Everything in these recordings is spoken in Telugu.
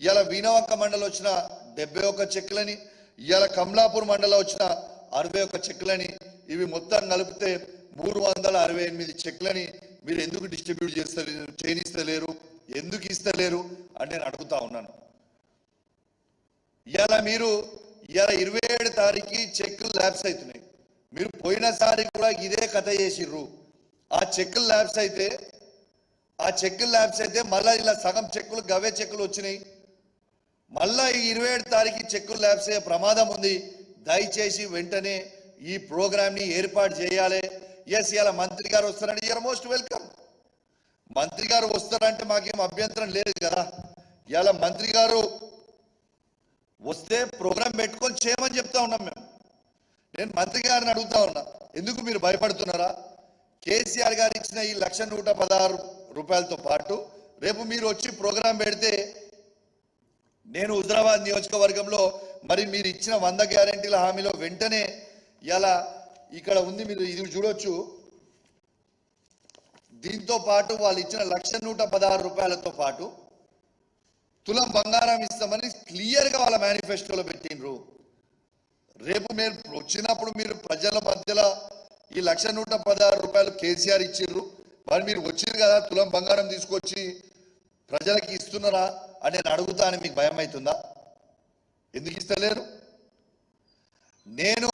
ఇలా వీణవంక మండలం వచ్చిన డెబ్బై ఒక్క చెక్కులని ఇలా కమలాపూర్ మండలం వచ్చిన అరవై ఒక్క చెక్కులని ఇవి మొత్తం కలిపితే మూడు వందల అరవై ఎనిమిది చెక్లని మీరు ఎందుకు డిస్ట్రిబ్యూట్ చేస్తలేరు చేయనిస్తలేరు ఎందుకు ఇస్తలేరు? అని నేను అడుగుతా ఉన్నాను. ఇలా మీరు ఇలా ఇరవై ఏడు తారీఖు చెక్కులు ల్యాబ్స్ అవుతున్నాయి. మీరు పోయినసారి కూడా ఇదే కథ చేసిర్రు. ఆ చెక్కులు ల్యాబ్స్ అయితే ఆ చెక్కులు ల్యాబ్స్ అయితే మళ్ళీ ఇలా సగం చెక్కులు గవే చెక్కులు వచ్చినాయి. మళ్ళా ఈ ఇరవై ఏడు తారీఖు చెక్కులు ల్యాబ్స్ అయ్యే ప్రమాదం ఉంది? దయచేసి వెంటనే ఈ ప్రోగ్రామ్ని ఏర్పాటు చేయాలి. ఎస్ ఇలా మంత్రి గారు వస్తారంటే యూఆర్ మోస్ట్ వెల్కమ్. మంత్రి గారు వస్తారంటే మాకేం అభ్యంతరం లేదు కదా. ఇలా మంత్రి గారు వస్తే ప్రోగ్రామ్ పెట్టుకొని చేయమని చెప్తా ఉన్నాం మేము. నేను మంత్రి గారిని అడుగుతా ఉన్నా. ఎందుకు మీరు భయపడుతున్నారా? కేసీఆర్ గారు ఇచ్చిన ఈ లక్ష నూట పదహారు రూపాయలతో పాటు రేపు మీరు వచ్చి ప్రోగ్రాం పెడితే నేను హుజరాబాద్ నియోజకవర్గంలో మరి మీరు ఇచ్చిన వంద గ్యారంటీల హామీలో వెంటనే ఇలా ఇక్కడ ఉంది మీరు ఇది చూడొచ్చు. దీంతో పాటు వాళ్ళు ఇచ్చిన లక్ష నూట పదహారు రూపాయలతో పాటు తులం బంగారం ఇస్తామని క్లియర్గా వాళ్ళ మేనిఫెస్టోలో పెట్టిండ్రు. రేపు మీరు వచ్చినప్పుడు మీరు ప్రజల మధ్యలో ఈ లక్ష నూట పదహారు రూపాయలు కేసీఆర్ ఇచ్చిర్రు మరి మీరు వచ్చిర్రు కదా తులం బంగారం తీసుకొచ్చి ప్రజలకి ఇస్తున్నారా? అని నేను అడుగుతా అని మీకు భయం అవుతుందా ఎందుకు ఇస్తలేరు? నేను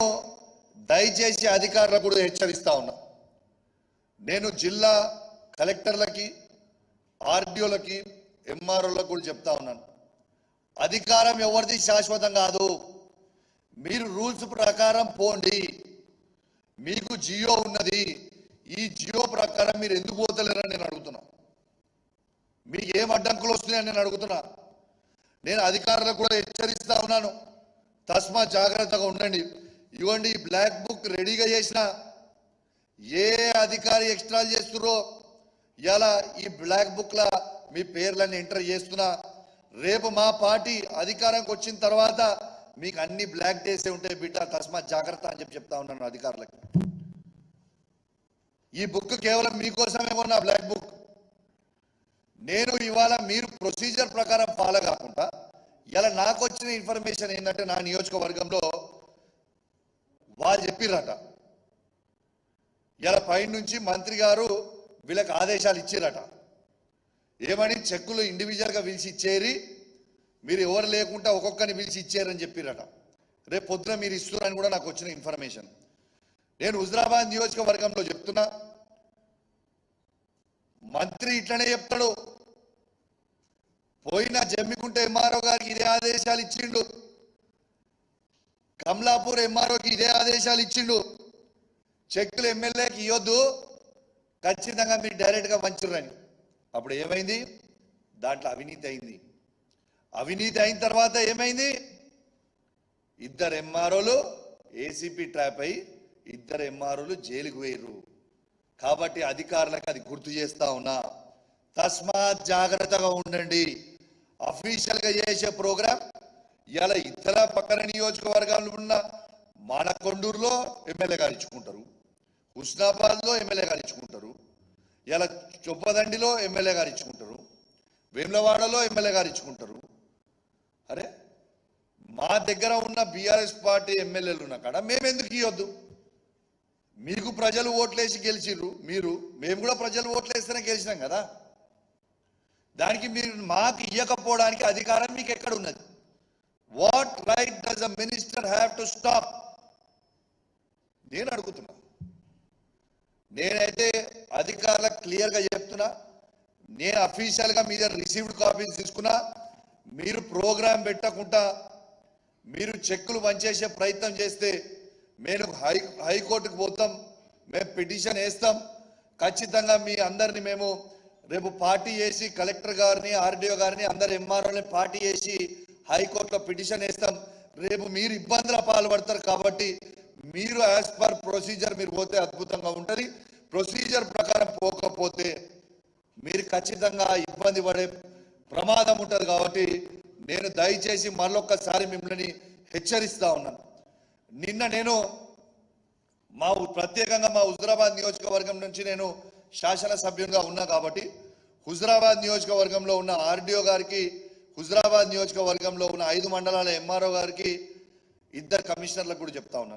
దయచేసి అధికారులకు కూడా హెచ్చరిస్తా ఉన్నా. నేను జిల్లా కలెక్టర్లకి ఆర్డీఓలకి ఎంఆర్ఓలకు కూడా చెప్తా ఉన్నాను. అధికారం ఎవరిది శాశ్వతం కాదు. మీరు రూల్స్ ప్రకారం పోండి. మీకు జియో ఉన్నది. ఈ జియో ప్రకారం మీరు ఎందుకు పోతలేరని నేను అడుగుతున్నాను మీకు ఏం అడ్డంకులు వస్తున్నాయని నేను అడుగుతున్నా. నేను అధికారులకు కూడా హెచ్చరిస్తా ఉన్నాను. తస్మా జాగ్రత్తగా ఉండండి. ఇవ్వండి ఈ బ్లాక్ బుక్ రెడీగా చేసిన ఏ అధికారి ఎక్స్ట్రాలు చేస్తుర్రో ఇలా ఈ బ్లాక్ బుక్లో మీ పేర్లన్నీ ఎంటర్ చేస్తున్నా. రేపు మా పార్టీ అధికారంకి వచ్చిన తర్వాత మీకు అన్ని బ్లాక్ డేసే ఉంటాయి బిడ్డ. తస్మా జాగ్రత్త అని చెప్పి చెప్తా ఉన్నాను అధికారులకు. ఈ బుక్ కేవలం మీకోసమే ఉన్న బ్లాక్ బుక్. నేను ఇవాళ మీరు ప్రొసీజర్ ప్రకారం ఫాలో కాకుండా ఇలా నాకు వచ్చిన ఇన్ఫర్మేషన్ ఏంటంటే నా నియోజకవర్గంలో వాళ్ళు చెప్పిర్రట. ఇలా పైనుంచి మంత్రి గారు వీళ్ళకి ఆదేశాలు ఇచ్చారట ఏమని చెక్కులు ఇండివిజువల్గా పిలిచి ఇచ్చేరి మీరు ఎవరు లేకుండా ఒక్కొక్కరిని పిలిచి ఇచ్చారని చెప్పిరట రేపు పొద్దున మీరు ఇస్తున్నారని కూడా నాకు వచ్చిన ఇన్ఫర్మేషన్ నేను హుజరాబాద్ నియోజకవర్గంలో చెప్తున్నా మంత్రి ఇట్లనే చెప్తాడు. పోయిన జమ్మికుంట ఎంఆర్ఓ గారికి ఇదే ఆదేశాలు ఇచ్చిండు. కమలాపూర్ ఎంఆర్ఓకి ఇదే ఆదేశాలు ఇచ్చిండు. చెక్కులు ఎమ్మెల్యేకి ఇవ్వద్దు ఖచ్చితంగా మీరు డైరెక్ట్గా పంచురని అప్పుడు ఏమైంది? దాంట్లో అవినీతి అయింది. అవినీతి అయిన తర్వాత ఏమైంది? ఇద్దరు ఎంఆర్ఓలు ఏసీపీ ట్రాప్ అయి ఇద్దరు ఎంఆర్ఓలు జైలుకు వేయరు కాబట్టి అధికారులకు అది గుర్తు చేస్తా ఉన్నా. తస్మాత్ జాగ్రత్తగా ఉండండి. అఫీషియల్గా చేసే ప్రోగ్రాం ఇలా ఇతర పక్కన నియోజకవర్గాలు ఉన్న మానకొండూరులో ఎమ్మెల్యే గారు ఇచ్చుకుంటారు హుస్నాబాద్లో ఎమ్మెల్యే గారు ఇచ్చుకుంటారు ఇలా చొప్పదండిలో ఎమ్మెల్యే గారు ఇచ్చుకుంటారు వేములవాడలో ఎమ్మెల్యే గారు ఇచ్చుకుంటారు. అరే మా దగ్గర ఉన్న బీఆర్ఎస్ పార్టీ ఎమ్మెల్యేలు ఉన్న కాడ మేము ఎందుకు ఇవ్వద్దు మీకు ప్రజలు ఓట్లేసి గెలిచిర్రు మీరు మేము కూడా ప్రజలు ఓట్లేస్తేనే గెలిచినాం కదా? దానికి మీరు మాకు ఇవ్వకపోవడానికి అధికారం మీకు ఎక్కడ ఉన్నది? What right does a minister have to stop నేను అడుగుతున్నా. నేనైతే అధికారులకు క్లియర్గా చెప్తున్నా. నేను అఫీషియల్గా మీ దగ్గర రిసీవ్డ్ కాపీస్ తీసుకున్నా. మీరు ప్రోగ్రాం పెట్టకుండా మీరు చెక్కులు పనిచేసే ప్రయత్నం చేస్తే మేము హై హైకోర్టుకు పోతాం. మేము పిటిషన్ వేస్తాం. ఖచ్చితంగా మీ అందరిని మేము రేపు పార్టీ చేసి కలెక్టర్ గారిని ఆర్డీఓ గారిని అందరు ఎంఆర్ఓని పార్టీ చేసి హైకోర్టులో పిటిషన్ వేస్తాం. రేపు మీరు ఇబ్బందుల పాల్పడతారు కాబట్టి మీరు యాజ్ పర్ ప్రొసీజర్ మీరు పోతే అద్భుతంగా ఉంటుంది. ప్రొసీజర్ ప్రకారం పోకపోతే మీరు ఖచ్చితంగా ఇబ్బంది పడే ప్రమాదం ఉంటుంది కాబట్టి నేను దయచేసి మరొకసారి మిమ్మల్ని హెచ్చరిస్తా ఉన్నాను. నిన్న నేను మా ప్రత్యేకంగా మా హుజరాబాద్ నియోజకవర్గం నుంచి నేను శాసనసభ్యునిగా ఉన్నా కాబట్టి హుజరాబాద్ నియోజకవర్గంలో ఉన్న ఆర్డీఓ గారికి హుజరాబాద్ నియోజకవర్గంలో ఉన్న ఐదు మండలాల ఎంఆర్ఓ గారికి ఇద్దరు కమిషనర్లకు కూడా చెప్తా ఉన్నాను